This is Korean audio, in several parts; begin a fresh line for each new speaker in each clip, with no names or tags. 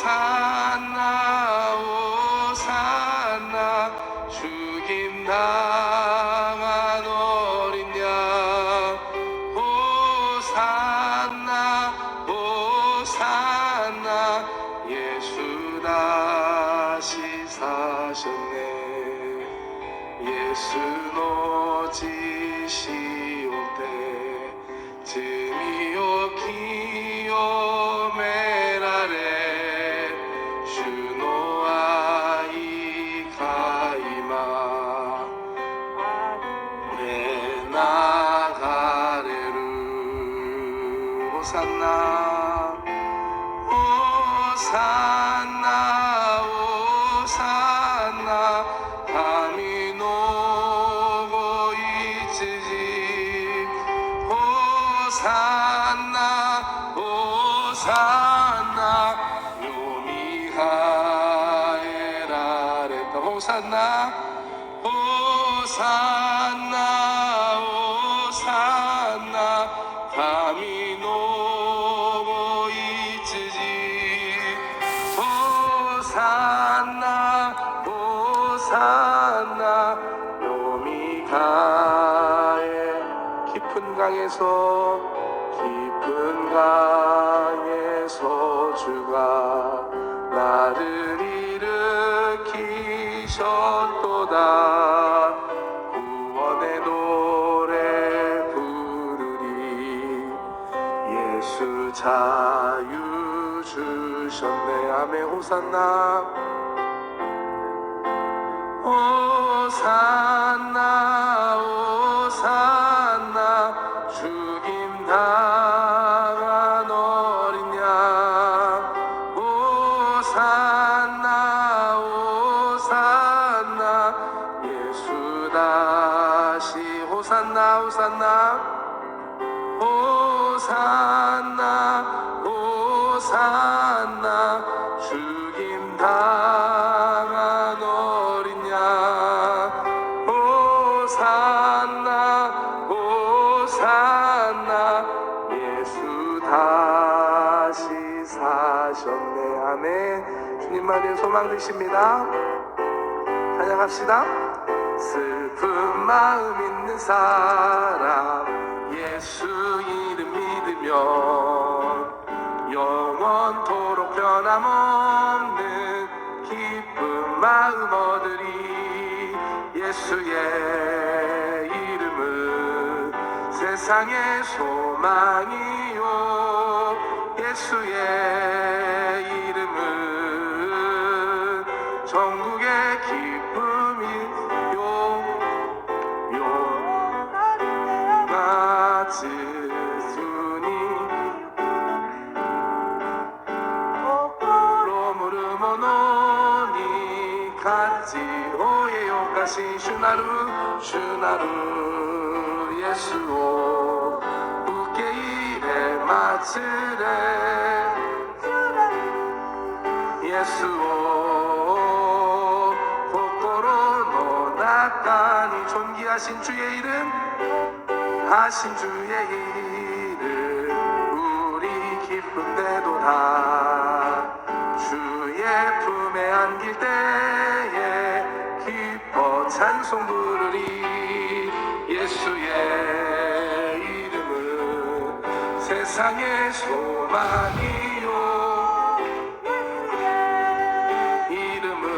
오산나 오산나 죽임 당한 어린 양 오산나 오산나 예수 다시 사셨네. 예수 노지시오 때 드미오 기요 호산나 호산나 요미하에라레타 호산나? 호산나 호산나 밤이 노고 있지. 호산나 호산나 요미가에 깊은 강에서 아멘 호산나. 오산나 오산나. 죽임 당한 어린 양 오산나 오산나. 예수 다시 호산나 호산나. 호산나 호산나 호산나 호산나 예수 다시 사셨네. 아멘. 주님만의 소망 되십니다. 찬양합시다. 슬픈 마음 있는 사람 예수 이름 믿으면 영원토록 변함없는 기쁜 마음 얻으리. 예수의 세상의 소망이요. 예수의 이름은 전국의 기쁨이요. 요 마츠순이. 로무르모노니 같이 오예요까시 슈나루 슈나루 예수오 우케이레 마츠레 예수오 코코로노 나타니 존귀하신 주의 이름 하신 주의 이름 우리 기쁜데도 다 주의 품에 안길 때에 기뻐 찬송 부르리 예수의 이름은 세상의 소망이요。 이름은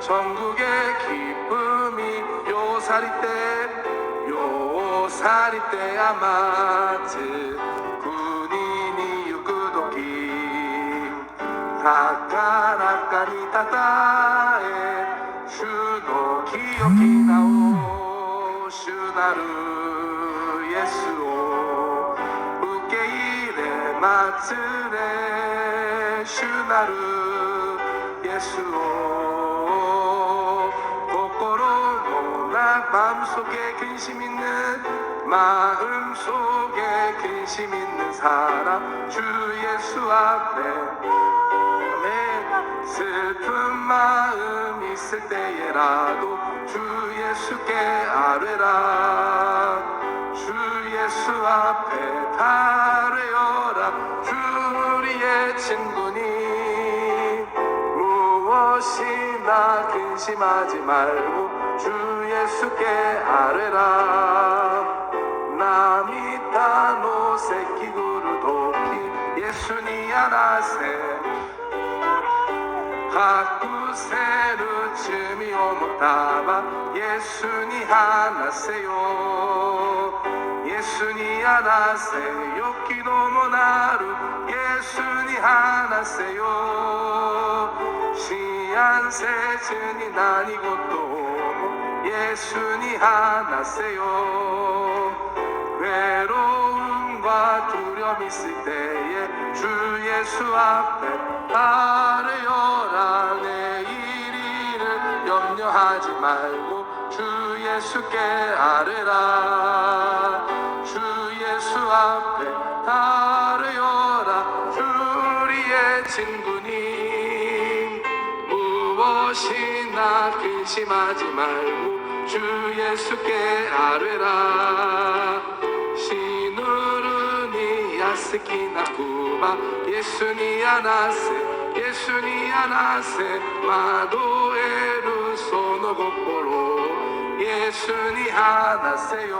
전국의 기쁨이 요사리 때 요사리 때 아마츠 군인이 유구도기. 다카라카니 타타에 슈노 기억이 나 오 슈나루 예수오 우케이레 마츠레 슈나루 예수오 코코로노 나 마음속에 근심 있는 마음속에 근심 있는 사람 주 예수 앞에. 슬픈 마음 있을 때에라도 주 예수께 아뢰라. 주 예수 앞에 다뢰어라. 주 우리의 친구니. 무엇이나 근심하지 말고 주 예수께 아뢰라. 나미타 노세키 구르도키 예수니 아나세 隠せる罪を持たばイエスに話せよ。イエスに話せよ気のもなる。イエスに話せよ。幸せ中に何事も。イエスに話せよ。 두려움 있을 때에 주 예수 앞에 아뢰어라 내일이를 염려하지 말고 주 예수께 아뢰라. 주 예수 앞에 아뢰어라 우리의 친구님. 무엇이나 근심하지 말고 주 예수께 아뢰라 시누르니 야스키나 쿠바 예수니 아나세 예수니 아나세 마도에르 소노 고포로 예수니 하나세요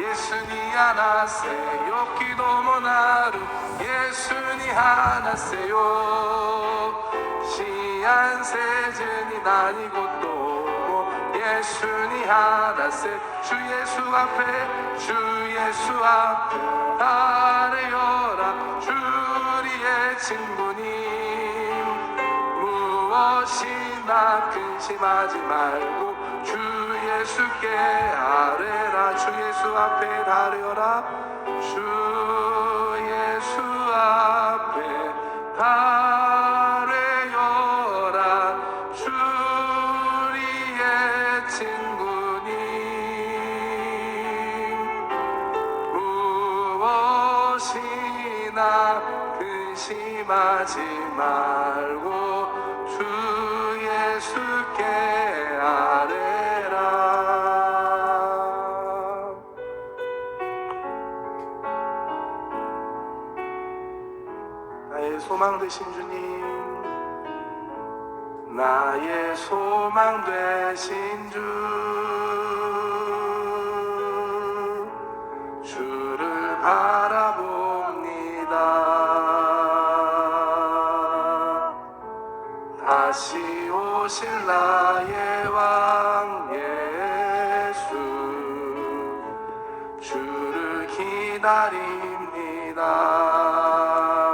예수니 하나세요 기도 모나루 예수니 하나세요 시안 세진이 나니 곳도 예수니 하나세 주 예수 앞에 주 예수 앞에 아뢰어라 주리의 친구님. 무엇이나 근심하지 말고 주 예수께 아뢰라. 주 예수 앞에 아뢰어라 주 예수 앞에 아뢰어라 친구님 무엇이나 근심하지 말고 주 예수께 아뢰라. 나의 소망 되신 주님 나의 소망 되신 주. 주를 바라봅니다. 다시 오실 나의 왕 예수. 주를 기다립니다.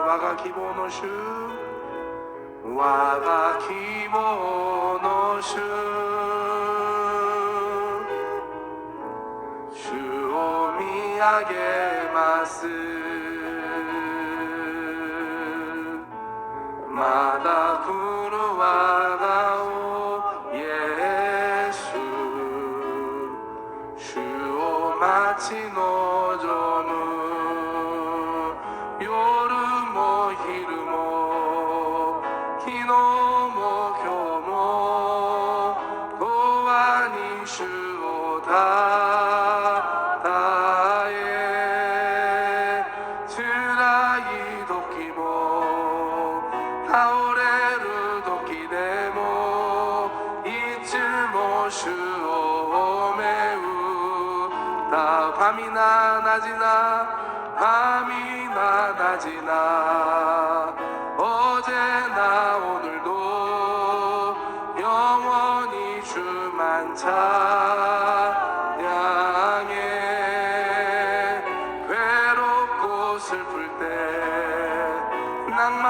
와가 기보노슈 와가 기보노슈 주오미야게 마스 마다 슈오다. 다에 츠라이 도끼모 타오레르 도끼데모 이츠모 슈오메우. 다 밤이나 낮이나 밤이나 낮이나. 어제나 오늘도 찬양해 외롭고 슬플 때찬